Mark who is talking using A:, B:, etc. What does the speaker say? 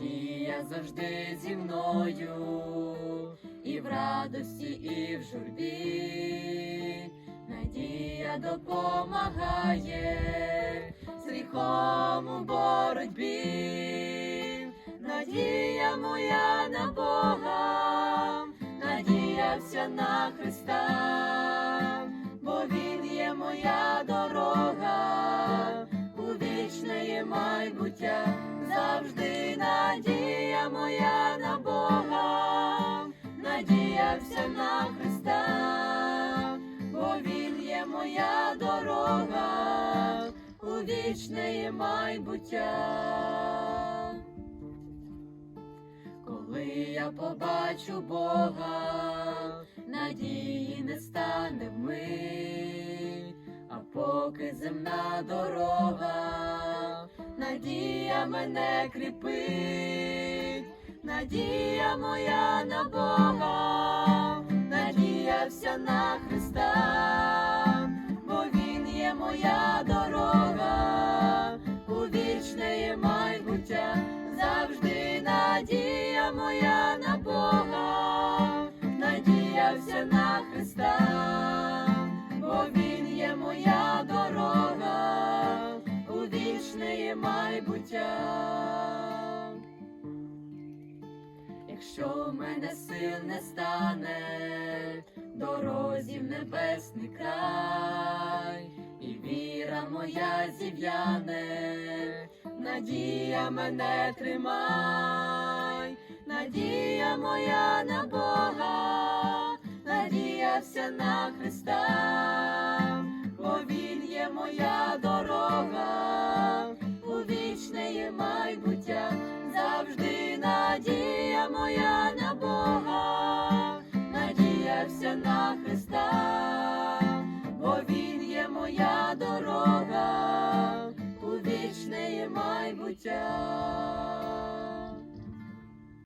A: надія завжди зі мною, і в радості, і в журбі, надія допомагає з гріхом у боротьбі, надія моя на Бога, надія вся на Христа, бо Він є моя дорога, у вічне є майбуття, на Бога, надія вся на Христа, бо Він є моя дорога, у вічне майбуття. Коли я побачу Бога, надії не стане вмить, а поки земна дорога, надія мене кріпить, надія моя на Бога, надія вся на Христа, бо Він є моя дорога, у вічне є майбуття, завжди надія моя на Бога, надія вся на Христа, бо Він є моя дорога, у вічне є майбуття. Якщо в мене сил не стане, дорозі в небесний край, і віра моя зів'яне, надія мене тримай, надія моя на Бога, надія вся на Христа, бо Він є моя дорога, є моя дорога у вічне майбуття.